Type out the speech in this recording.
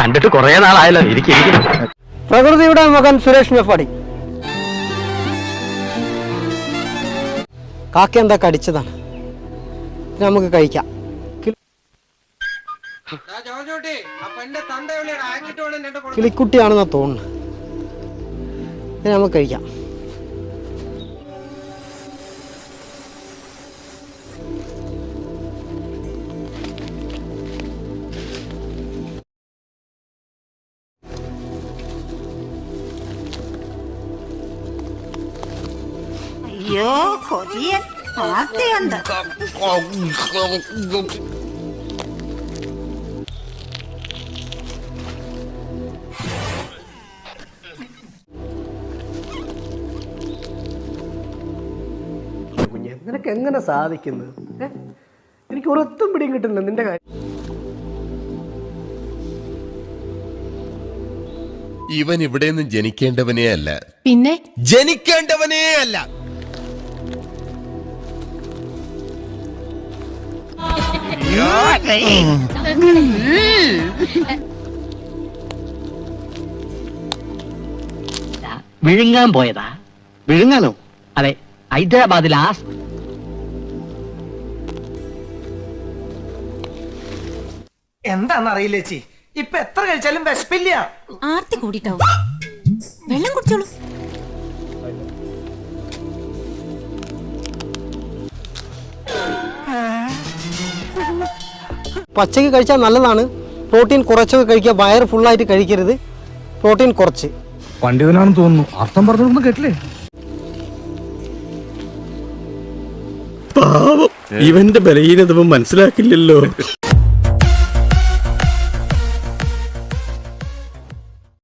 കണ്ടിട്ട് കുറെ നാളായല്ലോ ഇരിക്കും പ്രകൃതിയുടെ മകൻ സുരേഷ് മെഫാടി കാക്ക എന്താ കടിച്ചതാണ്? നമുക്ക് കഴിക്കാം. കിളിക്കുട്ടിയാണെന്നാ തോന്നുന്നു. നമുക്ക് കഴിക്കാം. അയ്യോ കൊതിയൻ. ആർത്തിയുണ്ട് കുഞ്ഞെ നിനക്ക് എങ്ങനെ സാധിക്കുന്നു? എനിക്ക് ഒരൊത്തും പിടിയും കിട്ടുന്നില്ല നിന്റെ കാര്യം. ഇവൻ ഇവിടെ നിന്ന് ജനിക്കേണ്ടവനേ അല്ല പിന്നെ? ജനിക്കേണ്ടവനേ അല്ല വിഴുങ്ങാൻ പോയതാ. വിഴുങ്ങാനോ? അതെ ഹൈദരാബാദിൽ ആ എന്താന്നറിയില്ല ചേച്ചി. ഇപ്പൊ എത്ര കഴിച്ചാലും വിശപ്പില്ല. ആർത്തി കൂടിട്ടോ വെള്ളം കുടിച്ചോളൂ. പച്ചക്ക് കഴിച്ചാൽ നല്ലതാണ്. പ്രോട്ടീൻ കുറച്ചൊക്കെ കഴിക്കുക. വയറ് ഫുള്ളായിട്ട് കഴിക്കരുത്. പ്രോട്ടീൻ കുറച്ച്. പണ്ഡിതനാണെന്ന് തോന്നുന്നു. അർത്ഥം പറഞ്ഞൊന്നും കേട്ടില്ലേ? ഇവന്റെ ബലഹീനത മനസ്സിലാക്കില്ലല്ലോ.